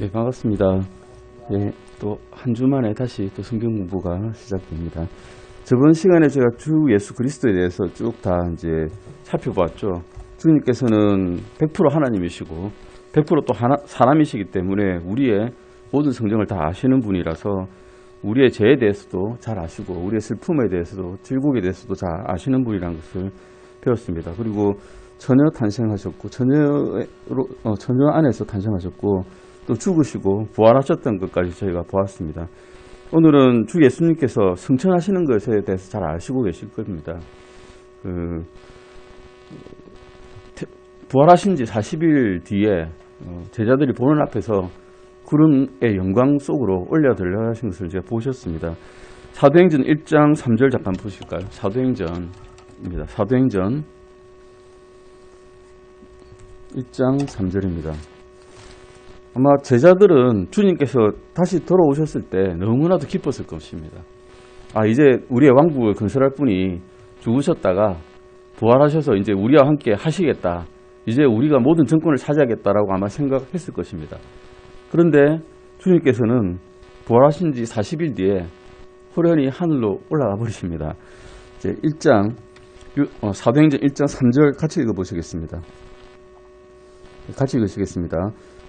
네, 반갑습니다. 예, 또 한 주 만에 다시 또 성경 공부가 시작됩니다. 저번 시간에 제가 주 예수 그리스도에 대해서 쭉 다 이제 살펴봤죠. 주님께서는 100% 하나님이시고 100%또 하나, 사람이시기 때문에 우리의 모든 성정을 다 아시는 분이라서 우리의 죄에 대해서도 잘 아시고 우리의 슬픔에 대해서도 질곡에 대해서도 잘 아시는 분이라는 것을 배웠습니다. 그리고 처녀 탄생하셨고 처녀로 어, 처녀 안에서 탄생하셨고 또 죽으시고 부활하셨던 것까지 저희가 보았습니다. 오늘은 주 예수님께서 승천하시는 것에 대해서 잘 아시고 계실 겁니다. 그 태- 부활하신 지 40일 뒤에 어, 제자들이 보는 앞에서 구름의 영광 속으로 올려 들려가신 것을 제가 보셨습니다. 사도행전 1장 3절 잠깐 보실까요? 사도행전입니다. 사도행전 1장 3절입니다. 아마 제자들은 주님께서 다시 돌아오셨을 때 너무나도 기뻤을 것입니다. 아, 이제 우리의 왕국을 건설할 분이 죽으셨다가 부활하셔서 이제 우리와 함께 하시겠다. 이제 우리가 모든 정권을 차지하겠다라고 아마 생각했을 것입니다. 그런데 주님께서는 부활하신 지 40일 뒤에 호련히 하늘로 올라가 버리십니다. 이제 1장, 유- 어, 사도행전 1장 3절 같이 읽어보시겠습니다. 같이 읽으시겠습니다.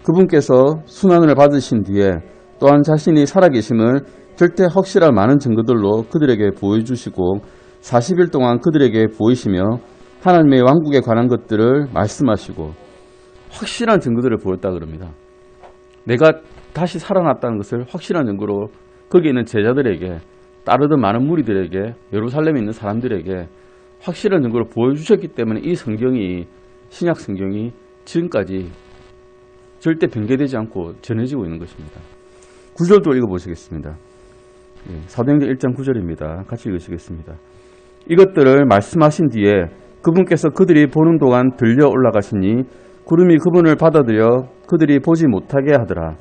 그분께서 순환을 받으신 뒤에 또한 자신이 살아계심을 절대 확실한 많은 증거들로 그들에게 보여주시고 40일 동안 그들에게 보이시며 하나님의 왕국에 관한 것들을 말씀하시고 확실한 증거들을 보였다 그럽니다. 내가 다시 살아났다는 것을 확실한 증거로 거기 있는 제자들에게 따르던 많은 무리들에게 예루살렘에 있는 사람들에게 확실한 증거를 보여주셨기 때문에 이 성경이 신약 성경이 지금까지 절대 변개되지 않고 전해지고 있는 것입니다. 9절도 읽어보시겠습니다. 예, 사도행전 1장 9절입니다. 같이 읽으시겠습니다. 이것들을 말씀하신 뒤에 그분께서 그들이 보는 동안 들려 올라가시니 구름이 그분을 받아들여 그들이 보지 못하게 하더라.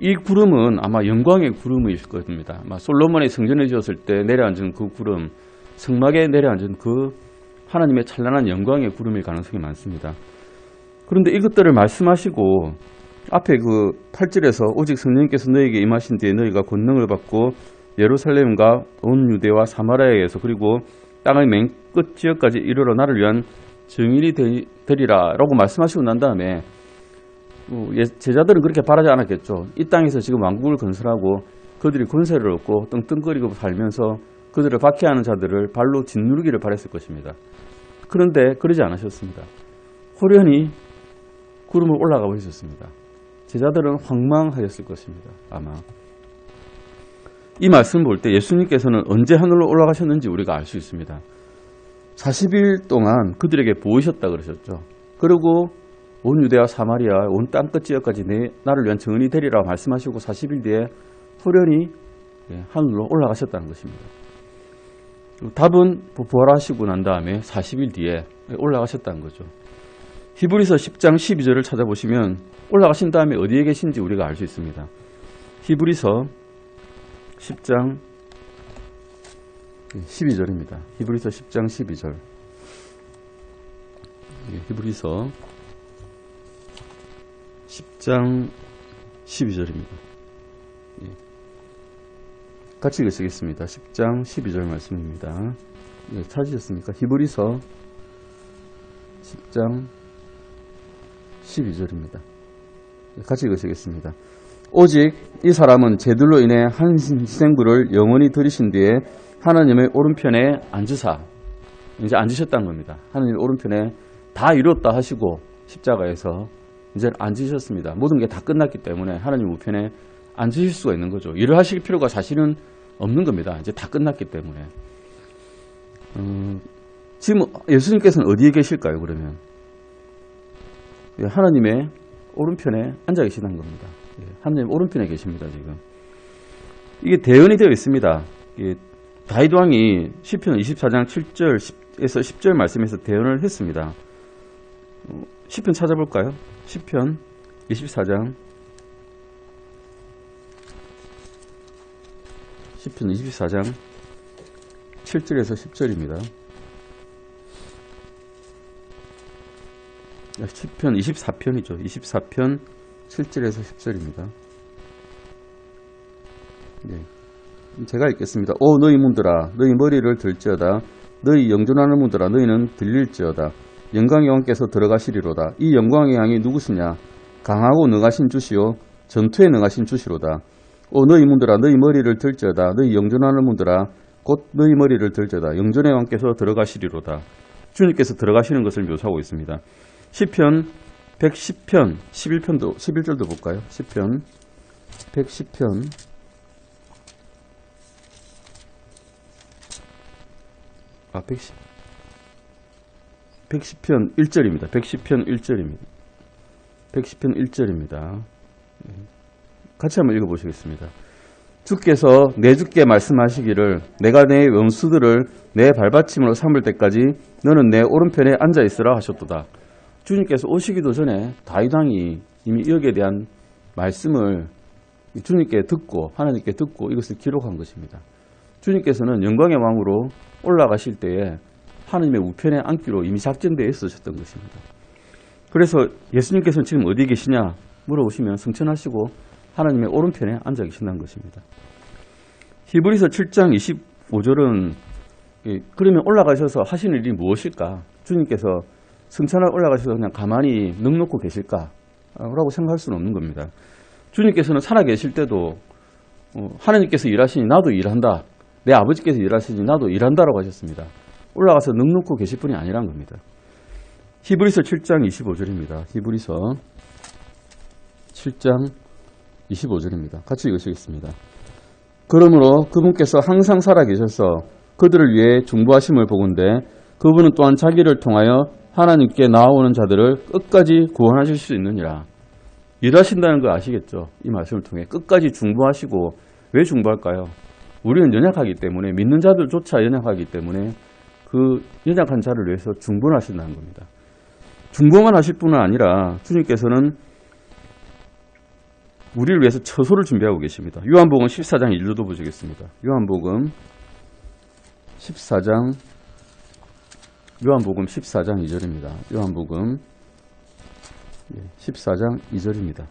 이 구름은 아마 영광의 구름일 겁니다. 아마 솔로몬의 성전을 지었을 때 내려앉은 그 구름, 성막에 내려앉은 그 하나님의 찬란한 영광의 구름일 가능성이 많습니다. 그런데 이것들을 말씀하시고 앞에 그 8절에서 오직 성령께서 너에게 임하신 뒤에 너희가 권능을 받고 예루살렘과 온 유대와 사마리아에서 그리고 땅의 맨 끝 지역까지 이르러 나를 위한 증인이 되- 되리라 라고 말씀하시고 난 다음에 어, 예- 제자들은 그렇게 바라지 않았겠죠. 이 땅에서 지금 왕국을 건설하고 그들이 권세를 얻고 떵떵거리고 살면서 그들을 박해하는 자들을 발로 짓누르기를 바랬을 것입니다. 그런데 그러지 않으셨습니다. 호련히 구름을 올라가 버리셨습니다. 제자들은 황망하였을 것입니다. 아마. 이 말씀 볼 때 예수님께서는 언제 하늘로 올라가셨는지 우리가 알 수 있습니다. 40일 동안 그들에게 보이셨다 그러셨죠. 그리고 온 유대와 사마리아, 온 땅끝 지역까지 내 나를 위한 증언이 되리라 말씀하시고 40일 뒤에 호련히 예, 하늘로 올라가셨다는 것입니다. 답은 부활하시고 난 다음에 40일 뒤에 올라가셨다는 거죠. 히브리서 10장 12절을 찾아보시면 올라가신 다음에 어디에 계신지 우리가 알 수 있습니다. 히브리서 10장 12절입니다. 히브리서 10장 12절. 예, 히브리서 10장 12절입니다. 예. 같이 읽으시겠습니다. 10장 12절 말씀입니다. 예, 찾으셨습니까? 히브리서 10장 12절입니다. 같이 읽으시겠습니다. 오직 이 사람은 제들로 인해 한 희생부를 영원히 들이신 뒤에 하나님의 오른편에 앉으사 이제 앉으셨다는 겁니다. 하나님 오른편에 다 이뤘다 하시고 십자가에서 이제 앉으셨습니다. 모든 게 다 끝났기 때문에 하나님 우편에 앉으실 수가 있는 거죠. 일을 하실 필요가 사실은 없는 겁니다. 이제 다 끝났기 때문에. 음, 지금 예수님께서는 어디에 계실까요? 그러면 예, 하나님의 오른편에 앉아 계시다는 겁니다. 예, 하나님 오른편에 계십니다, 지금. 이게 대언이 되어 있습니다. 예, 다윗 왕이 시편 24장 7절에서 10절 말씀에서 대언을 했습니다. 어, 시편 찾아볼까요? 시편 24장 시편 24장 7절에서 10절입니다. 시편 24편이죠. 24편 7절에서 10절입니다. 네. 제가 읽겠습니다. 오 너희 문들아 너희 머리를 들지어다 너희 영존하는 문들아 너희는 들릴지어다 영광의 왕께서 들어가시리로다 이 영광의 왕이 누구시냐 강하고 능하신 주시오 전투에 능하신 주시로다 오 너희 문들아 너희 머리를 들지어다 너희 영존하는 문들아 곧 너희 머리를 들지어다 영존의 왕께서 들어가시리로다 주님께서 들어가시는 것을 묘사하고 있습니다. 시편 110편 11편도 11절도 볼까요? 시편 110편 아, 110, 110편 1절입니다. 110편 1절입니다. 110편 1절입니다. 같이 한번 읽어 보시겠습니다. 주께서 내 주께 말씀하시기를 내가 내 원수들을 내 발받침으로 삼을 때까지 너는 내 오른편에 앉아 있으라 하셨도다. 주님께서 오시기도 전에 다윗왕이 이미 여기에 대한 말씀을 주님께 듣고 하나님께 듣고 이것을 기록한 것입니다. 주님께서는 영광의 왕으로 올라가실 때에 하나님의 우편에 앉기로 이미 작전되어 있으셨던 것입니다. 그래서 예수님께서는 지금 어디 계시냐 물어보시면 승천하시고 하나님의 오른편에 앉아 계신다는 것입니다. 히브리서 7장 25절은 그러면 올라가셔서 하시는 일이 무엇일까? 주님께서 승천을 올라가셔서 그냥 가만히 넋놓고 계실까? 라고 생각할 수는 없는 겁니다. 주님께서는 살아 계실 때도 어, 하나님께서 일하시니 나도 일한다. 내 아버지께서 일하시니 나도 일한다라고 하셨습니다. 올라가서 넋놓고 계실 분이 아니란 겁니다. 히브리서 7장 25절입니다. 히브리서 7장 25절입니다. 같이 읽으시겠습니다. 그러므로 그분께서 항상 살아계셔서 그들을 위해 중보하심을 보건대 그분은 또한 자기를 통하여 하나님께 나아오는 자들을 끝까지 구원하실 수 있느니라. 일하신다는 거 아시겠죠? 이 말씀을 통해 끝까지 중보하시고 왜 중보할까요? 우리는 연약하기 때문에 믿는 자들조차 연약하기 때문에 그 연약한 자를 위해서 중보하신다는 겁니다. 중보만 하실 뿐은 아니라 주님께서는 우리를 위해서 처소를 준비하고 계십니다. 요한복음 14장 1절도 보시겠습니다. 요한복음 14장 요한복음 14장 2절입니다. 요한복음 14장 2절입니다.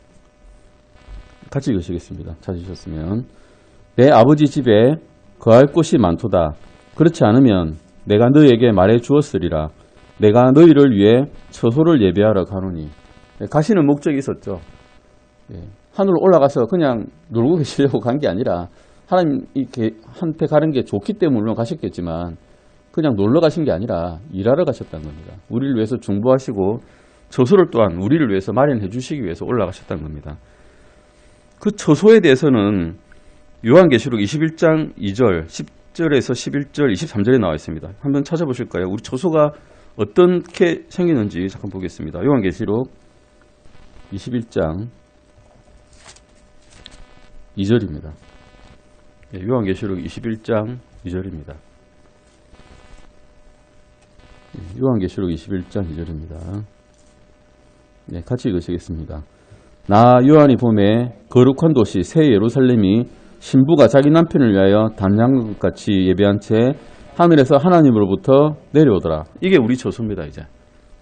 같이 읽으시겠습니다. 찾으셨으면 내 아버지 집에 거할 곳이 많도다. 그렇지 않으면 내가 너에게 말해 주었으리라. 내가 너희를 위해 처소를 예배하러 가노니. 네, 가시는 목적이 있었죠. 예, 하늘로 올라가서 그냥 놀고 계시려고 간 게 아니라 하나님 이렇게 한테 가는 게 좋기 때문에 물론 가셨겠지만 그냥 놀러 가신 게 아니라 일하러 가셨다는 겁니다. 우리를 위해서 중보하시고 처소를 또한 우리를 위해서 마련해 주시기 위해서 올라가셨다는 겁니다. 그 처소에 대해서는 요한계시록 21장 2절, 10절에서 11절, 23절에 나와 있습니다. 한번 찾아보실까요? 우리 처소가 어떻게 생기는지 잠깐 보겠습니다. 요한계시록 21장 2절입니다. 예, 요한계시록 21장 2절입니다. 예, 요한계시록 21장 2절입니다. 네, 같이 읽으시겠습니다. 나 요한이 봄에 거룩한 도시 새 예루살렘이 신부가 자기 남편을 위하여 단장것 같이 예배한 채 하늘에서 하나님으로부터 내려오더라. 이게 우리 처소입니다, 이제.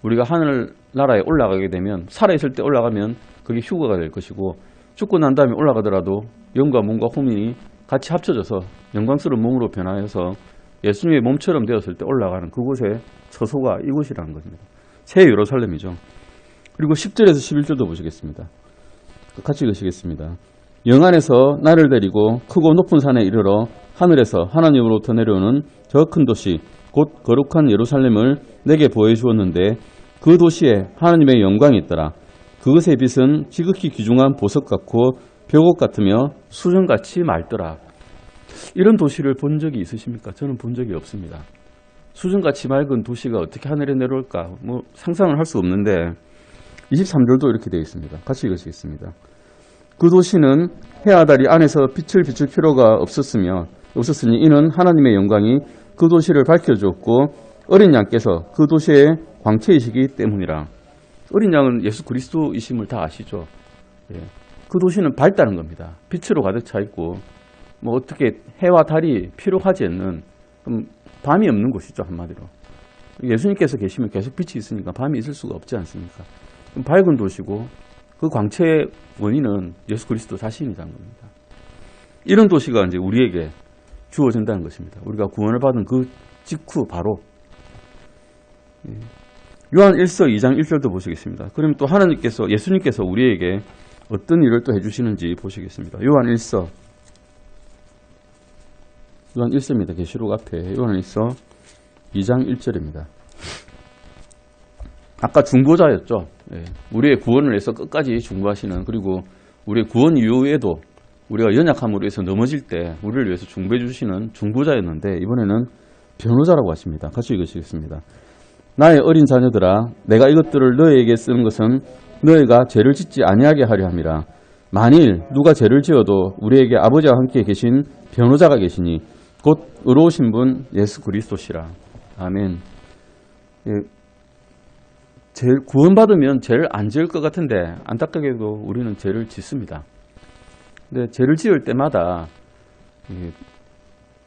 우리가 하늘 나라에 올라가게 되면 살아 있을 때 올라가면 그게 휴거가 될 것이고 죽고 난 다음에 올라가더라도 영과 몸과 호민이 같이 합쳐져서 영광스러운 몸으로 변화해서 예수님의 몸처럼 되었을 때 올라가는 그곳의 처소가 이곳이라는 겁니다. 새 예루살렘이죠. 그리고 10절에서 11절도 보시겠습니다. 같이 읽으시겠습니다. 영안에서 나를 데리고 크고 높은 산에 이르러 하늘에서 하나님으로부터 내려오는 저 큰 도시 곧 거룩한 예루살렘을 내게 보여주었는데 그 도시에 하나님의 영광이 있더라. 그것의 빛은 지극히 귀중한 보석 같고 벽옥 같으며 수정같이 맑더라. 이런 도시를 본 적이 있으십니까? 저는 본 적이 없습니다. 수정같이 맑은 도시가 어떻게 하늘에 내려올까? 뭐 상상을 할 수 없는데 23절도 이렇게 되어 있습니다. 같이 읽으시겠습니다. 그 도시는 해와 달이 안에서 빛을 비출 필요가 없었으며 없었으니 이는 하나님의 영광이 그 도시를 밝혀주었고 어린 양께서 그 도시의 광채이시기 때문이라. 어린 양은 예수 그리스도이심을 다 아시죠. 예. 그 도시는 밝다는 겁니다. 빛으로 가득 차 있고 뭐 어떻게 해와 달이 필요하지 않는 밤이 없는 곳이죠 한마디로. 예수님께서 계시면 계속 빛이 있으니까 밤이 있을 수가 없지 않습니까? 밝은 도시고 그 광채의 원인은 예수 그리스도 자신이라는 겁니다. 이런 도시가 이제 우리에게 주어진다는 것입니다. 우리가 구원을 받은 그 직후 바로 예. 요한 1서 2장 1절도 보시겠습니다. 그러면 또 하나님께서 예수님께서 우리에게 어떤 일을 또 해주시는지 보시겠습니다. 요한 1서 요한 1서입니다. 계시록 앞에 요한 1서 2장 1절입니다. 아까 중보자였죠. 예. 우리의 구원을 위해서 끝까지 중보하시는 그리고 우리의 구원 이후에도 우리가 연약함으로 해서 넘어질 때 우리를 위해서 중보해 주시는 중보자였는데 이번에는 변호자라고 하십니다. 같이 읽으시겠습니다. 나의 어린 자녀들아 내가 이것들을 너희에게 쓰는 것은 너희가 죄를 짓지 아니하게 하려 함이라. 만일 누가 죄를 지어도 우리에게 아버지와 함께 계신 변호자가 계시니 곧 의로우신 분 예수 그리스도시라. 아멘. 예, 죄 구원받으면 죄를 안 지을 것 같은데 안타깝게도 우리는 죄를 짓습니다. 근데 죄를 지을 때마다 이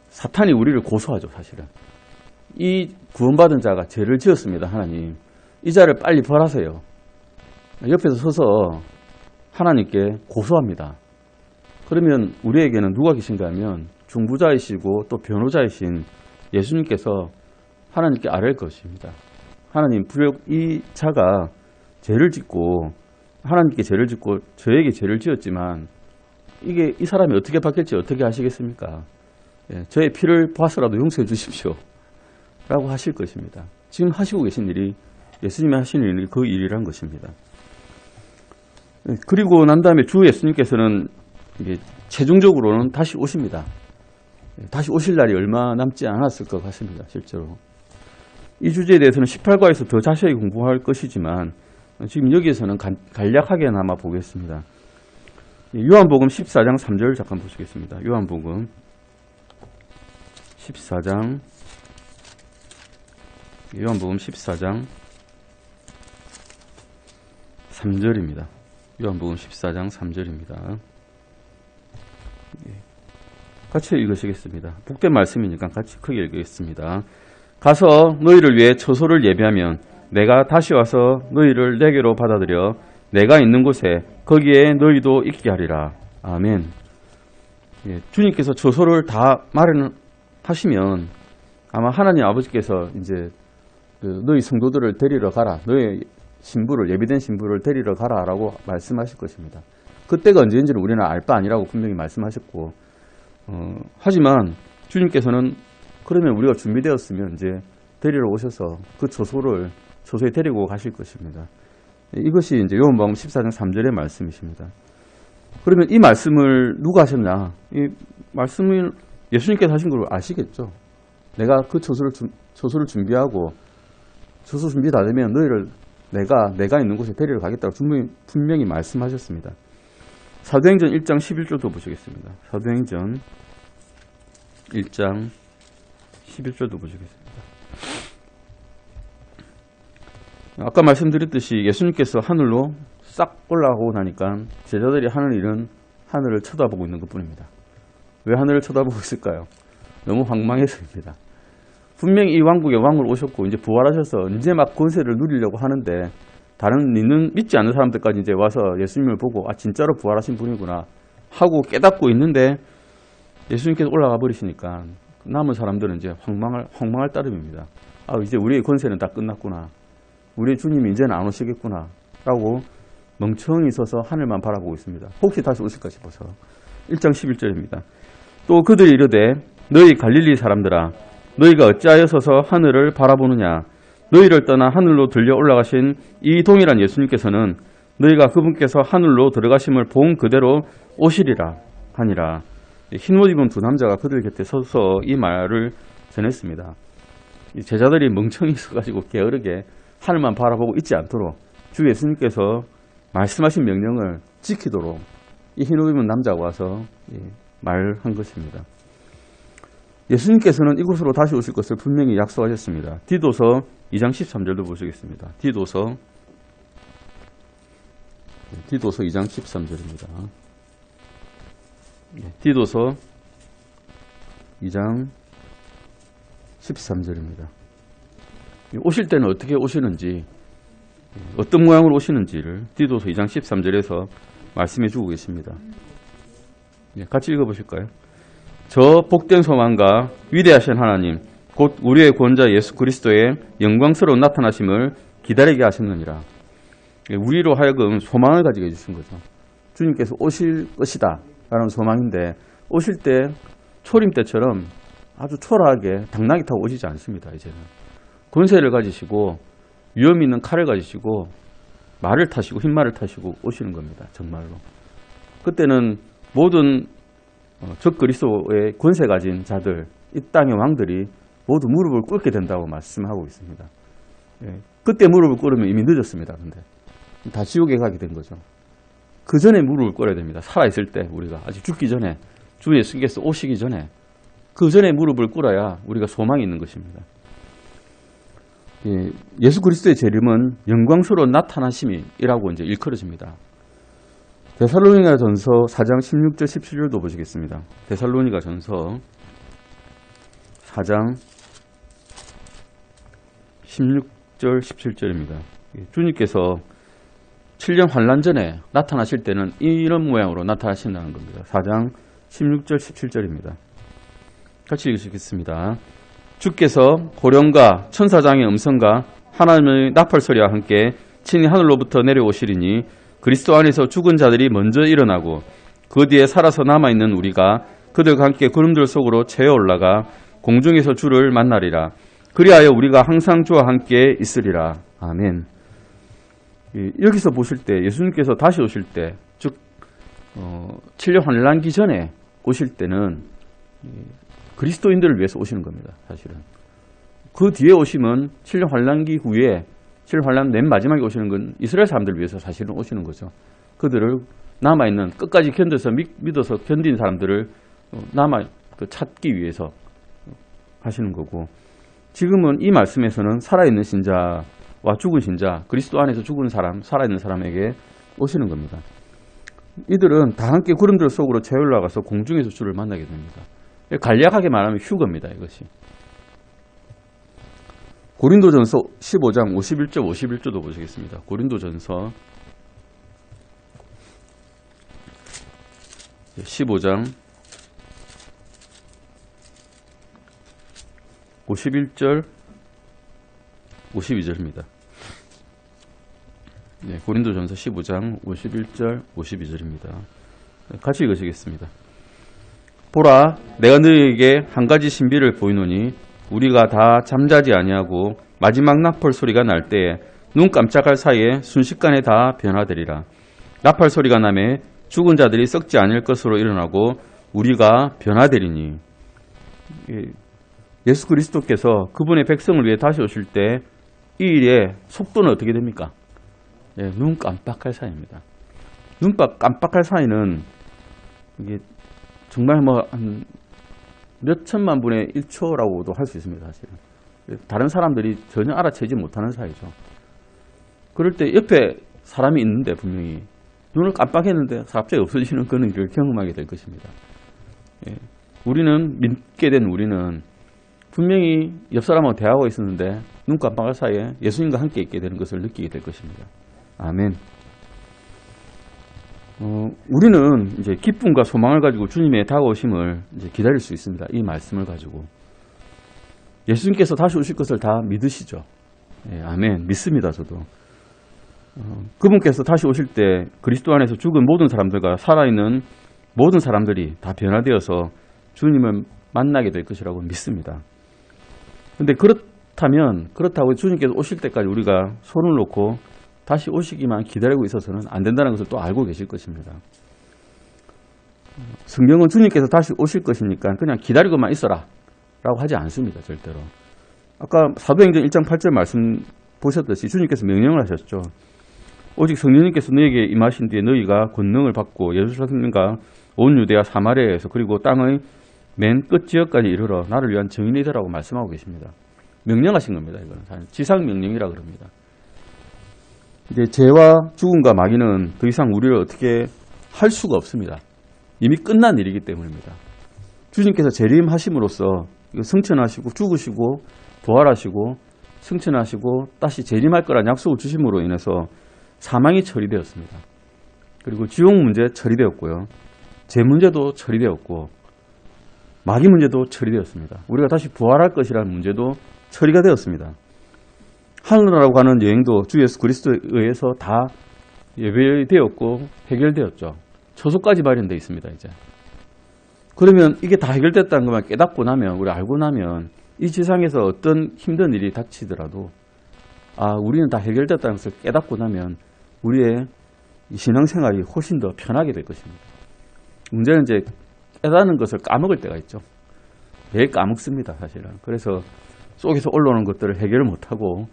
사탄이 우리를 고소하죠, 사실은. 이 구원받은 자가 죄를 지었습니다, 하나님. 이 자를 빨리 벌하세요. 옆에서 서서 하나님께 고소합니다. 그러면 우리에게는 누가 계신가 하면 중부자이시고 또 변호자이신 예수님께서 하나님께 아뢰 것입니다. 하나님, 불योग 이 자가 죄를 짓고 하나님께 죄를 짓고 저에게 죄를 지었지만 이게 이 사람이 어떻게 바뀔지 어떻게 하시겠습니까? 예, 저의 피를 봐서라도 용서해 주십시오. 라고 하실 것입니다. 지금 하시고 계신 일이 예수님이 하시는 일이 그 일이란 것입니다. 예, 그리고 난 다음에 주 예수님께서는 이게 최종적으로는 다시 오십니다. 예, 다시 오실 날이 얼마 남지 않았을 것 같습니다. 실제로. 이 주제에 대해서는 18과에서 더 자세히 공부할 것이지만 지금 여기에서는 간, 간략하게나마 보겠습니다. 요한복음 14장 3절 잠깐 보시겠습니다. 요한복음 14장 요한복음 14장 3절입니다. 요한복음 14장 3절입니다. 예. 같이 읽으시겠습니다. 복된 말씀이니까 같이 크게 읽겠습니다. 가서 너희를 위해 처소를 예비하면 내가 다시 와서 너희를 내게로 받아들여 내가 있는 곳에 거기에 너희도 있게 하리라. 아멘. 예, 주님께서 처소를 다 마련하시면 아마 하나님 아버지께서 이제 그 너희 성도들을 데리러 가라. 너희 신부를 예비된 신부를 데리러 가라라고 말씀하실 것입니다. 그때가 언제인지는 우리는 알 바 아니라고 분명히 말씀하셨고 어, 하지만 주님께서는 그러면 우리가 준비되었으면 이제 데리러 오셔서 그 초소를 초소에 데리고 가실 것입니다. 이것이 이제 요한복음 14장 3절의 말씀이십니다. 그러면 이 말씀을 누가 하셨냐? 이 말씀을 예수님께서 하신 걸 아시겠죠? 내가 그 초소를, 초소를 준비하고 초소 준비 다 되면 너희를 내가 내가 있는 곳에 데리러 가겠다고 분명히, 분명히 말씀하셨습니다. 사도행전 1장 11절도 보시겠습니다. 사도행전 1장 11절도 보시겠습니다. 아까 말씀드렸듯이 예수님께서 하늘로 싹 올라가고 나니까 제자들이 하는 일은 하늘을 쳐다보고 있는 것 뿐입니다. 왜 하늘을 쳐다보고 있을까요? 너무 황망해서입니다. 분명히 이 왕국에 왕을 오셨고 이제 부활하셔서 이제 막 권세를 누리려고 하는데 다른 믿는 믿지 않는 사람들까지 이제 와서 예수님을 보고 아 진짜로 부활하신 분이구나 하고 깨닫고 있는데 예수님께서 올라가 버리시니까 남은 사람들은 이제 황망할 황망할 따름입니다. 아 이제 우리의 권세는 다 끝났구나. 우리 주님이 이제는 안 오시겠구나. 라고 멍청히 서서 하늘만 바라보고 있습니다. 혹시 다시 오실까 싶어서. 1장 11절입니다. 또 그들이 이르되 너희 갈릴리 사람들아 너희가 어찌하여 서서 하늘을 바라보느냐 너희를 떠나 하늘로 들려 올라가신 이 동일한 예수님께서는 너희가 그분께서 하늘로 들어가심을 본 그대로 오시리라 하니라. 흰 옷 입은 두 남자가 그들 곁에 서서 이 말을 전했습니다. 제자들이 멍청이 있어가지고 게으르게 하늘만 바라보고 있지 않도록 주 예수님께서 말씀하신 명령을 지키도록 이 흰옷 입은 남자가 와서 말한 것입니다. 예수님께서는 이곳으로 다시 오실 것을 분명히 약속하셨습니다. 디도서 2장 13절도 보시겠습니다. 디도서 디도서 2장 13절입니다. 디도서 2장 13절입니다. 오실 때는 어떻게 오시는지 어떤 모양으로 오시는지를 디도서 2장 13절에서 말씀해 주고 계십니다. 예, 같이 읽어보실까요? 저 복된 소망과 위대하신 하나님, 곧 우리의 구원자 예수 그리스도의 영광스러운 나타나심을 기다리게 하셨느니라. 예, 우리로 하여금 소망을 가지게 해주신 거죠. 주님께서 오실 것이다. 라는 소망인데, 오실 때 초림 때처럼 아주 초라하게 당나귀 타고 오시지 않습니다, 이제는. 권세를 가지시고, 위험 있는 칼을 가지시고, 말을 타시고, 흰말을 타시고 오시는 겁니다, 정말로. 그때는 모든 어, 적 그리스도의 권세 가진 자들, 이 땅의 왕들이 모두 무릎을 꿇게 된다고 말씀하고 있습니다. 예, 그때 무릎을 꿇으면 이미 늦었습니다. 근데 다 지옥에 가게 된 거죠. 그 전에 무릎을 꿇어야 됩니다. 살아 있을 때 우리가 아직 죽기 전에 주 예수께서 오시기 전에 그 전에 무릎을 꿇어야 우리가 소망이 있는 것입니다. 예, 예수 그리스도의 재림은 영광스러운 나타나심이라고 이제 일컬어집니다. 데살로니가 전서 4장 16절 17절도 보시겠습니다. 데살로니가 전서 4장 16절 17절입니다. 주님께서 7년 환란 전에 나타나실 때는 이런 모양으로 나타나신다는 겁니다. 4장 16절 17절입니다. 같이 읽으시겠습니다. 주께서 고령과 천사장의 음성과 하나님의 나팔 소리와 함께 친히 하늘로부터 내려오시리니 그리스도 안에서 죽은 자들이 먼저 일어나고 그 뒤에 살아서 남아있는 우리가 그들과 함께 구름들 속으로 채어 올라가 공중에서 주를 만나리라. 그리하여 우리가 항상 주와 함께 있으리라. 아멘. 이, 여기서 보실 때 예수님께서 다시 오실 때, 즉 어, 7년 환란기 전에 오실 때는 이, 그리스도인들을 위해서 오시는 겁니다. 사실은. 그 뒤에 오시면 7년 환란기 후에 7년 환란 맨 마지막에 오시는 건 이스라엘 사람들을 위해서 사실은 오시는 거죠. 그들을 남아있는 끝까지 견뎌서 믿, 믿어서 견딘 사람들을 어, 남아 그 찾기 위해서 하시는 거고 지금은 이 말씀에서는 살아있는 신자와 죽은 신자, 그리스도 안에서 죽은 사람, 살아있는 사람에게 오시는 겁니다. 이들은 다 함께 구름들 속으로 채 올라가서 공중에서 주를 만나게 됩니다. 간략하게 말하면 휴거입니다, 이것이. 고린도전서 15장 51절 51절도 보시겠습니다. 고린도전서 15장 51절 52절입니다. 네, 고린도전서 15장 51절 52절입니다. 같이 읽으시겠습니다. 보라 내가 너희에게 한 가지 신비를 보이노니 우리가 다 잠자지 아니하고 마지막 나팔 소리가 날 때에 눈 깜짝할 사이에 순식간에 다 변화되리라. 나팔 소리가 남에 죽은 자들이 썩지 않을 것으로 일어나고 우리가 변화되리니. 예수 그리스도께서 그분의 백성을 위해 다시 오실 때 이 일의 속도는 어떻게 됩니까? 예, 눈 깜빡할 사이입니다. 눈 깜빡할 사이는 이게 정말 뭐한 몇 천만 분의 1초라고도 할 수 있습니다, 사실은. 다른 사람들이 전혀 알아채지 못하는 사이죠. 그럴 때 옆에 사람이 있는데 분명히 눈을 깜빡했는데 갑자기 없어지는 그런 일을 경험하게 될 것입니다. 예. 우리는 믿게 된 우리는 분명히 옆 사람하고 대화하고 있었는데 눈 깜빡할 사이에 예수님과 함께 있게 되는 것을 느끼게 될 것입니다. 아멘. 어, 우리는 이제 기쁨과 소망을 가지고 주님의 다가오심을 이제 기다릴 수 있습니다. 이 말씀을 가지고. 예수님께서 다시 오실 것을 다 믿으시죠. 예, 아멘. 믿습니다, 저도. 어, 그분께서 다시 오실 때 그리스도 안에서 죽은 모든 사람들과 살아있는 모든 사람들이 다 변화되어서 주님을 만나게 될 것이라고 믿습니다. 근데 그렇다면, 그렇다고 주님께서 오실 때까지 우리가 손을 놓고 다시 오시기만 기다리고 있어서는 안 된다는 것을 또 알고 계실 것입니다. 성경은 주님께서 다시 오실 것이니까 그냥 기다리고만 있어라 라고 하지 않습니다. 절대로. 아까 사도행전 1장 8절 말씀 보셨듯이 주님께서 명령을 하셨죠. 오직 성령님께서 너에게 임하신 뒤에 너희가 권능을 받고 예루살렘과 온 유대와 사마리아에서 그리고 땅의 맨 끝 지역까지 이르러 나를 위한 증인이 되라고 말씀하고 계십니다. 명령하신 겁니다. 이거는 지상 명령이라 그럽니다. 이제 죄와 죽음과 마귀는 더 이상 우리를 어떻게 할 수가 없습니다. 이미 끝난 일이기 때문입니다. 주님께서 재림하심으로써 성천하시고 죽으시고 부활하시고 승천하시고 다시 재림할 거란 약속을 주심으로 인해서 사망이 처리되었습니다. 그리고 지옥 문제 처리되었고요. 재 문제도 처리되었고 마귀 문제도 처리되었습니다. 우리가 다시 부활할 것이라는 문제도 처리가 되었습니다. 하늘나라로 가는 여행도 주 예수 그리스도에 의해서 다 예배되었고 해결되었죠. 초소까지 마련되어 있습니다. 이제 그러면 이게 다 해결됐다는 것만 깨닫고 나면 우리 알고 나면 이 지상에서 어떤 힘든 일이 닥치더라도 아 우리는 다 해결됐다는 것을 깨닫고 나면 우리의 이 신앙생활이 훨씬 더 편하게 될 것입니다. 문제는 이제 깨닫는 것을 까먹을 때가 있죠. 매일 까먹습니다, 사실은. 그래서 속에서 올라오는 것들을 해결을 못하고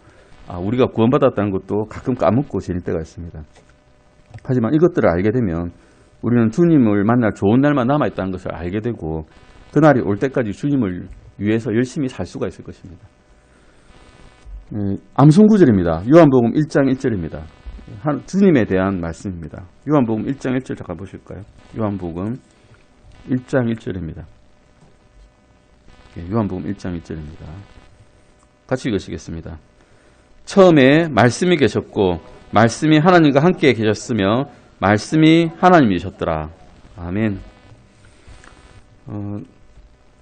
아, 우리가 구원받았다는 것도 가끔 까먹고 지낼 때가 있습니다. 하지만 이것들을 알게 되면 우리는 주님을 만날 좋은 날만 남아있다는 것을 알게 되고 그날이 올 때까지 주님을 위해서 열심히 살 수가 있을 것입니다. 음, 암송구절입니다. 요한복음 1장 1절입니다. 한, 주님에 대한 말씀입니다. 요한복음 1장 1절 잠깐 보실까요? 요한복음 1장 1절입니다. 예, 요한복음 1장 1절입니다. 같이 읽으시겠습니다. 처음에 말씀이 계셨고 말씀이 하나님과 함께 계셨으며 말씀이 하나님이셨더라. 아멘. 어,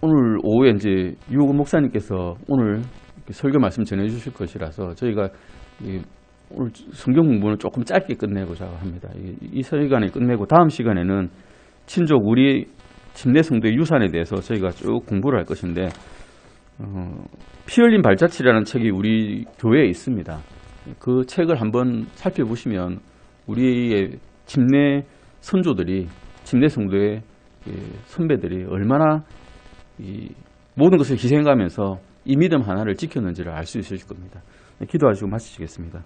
오늘 오후에 이제 유호근 목사님께서 오늘 설교 말씀 전해주실 것이라서 저희가 이 오늘 성경 공부는 조금 짧게 끝내고자 합니다. 이, 이 시간에 끝내고 다음 시간에는 친족 우리 침례 성도의 유산에 대해서 저희가 쭉 공부를 할 것인데 어, 피 흘린 발자취라는 책이 우리 교회에 있습니다. 그 책을 한번 살펴보시면 우리의 침례 선조들이 침례 성도의 이 선배들이 얼마나 이 모든 것을 희생하면서 이 믿음 하나를 지켰는지를 알 수 있으실 겁니다. 기도하시고 마치시겠습니다.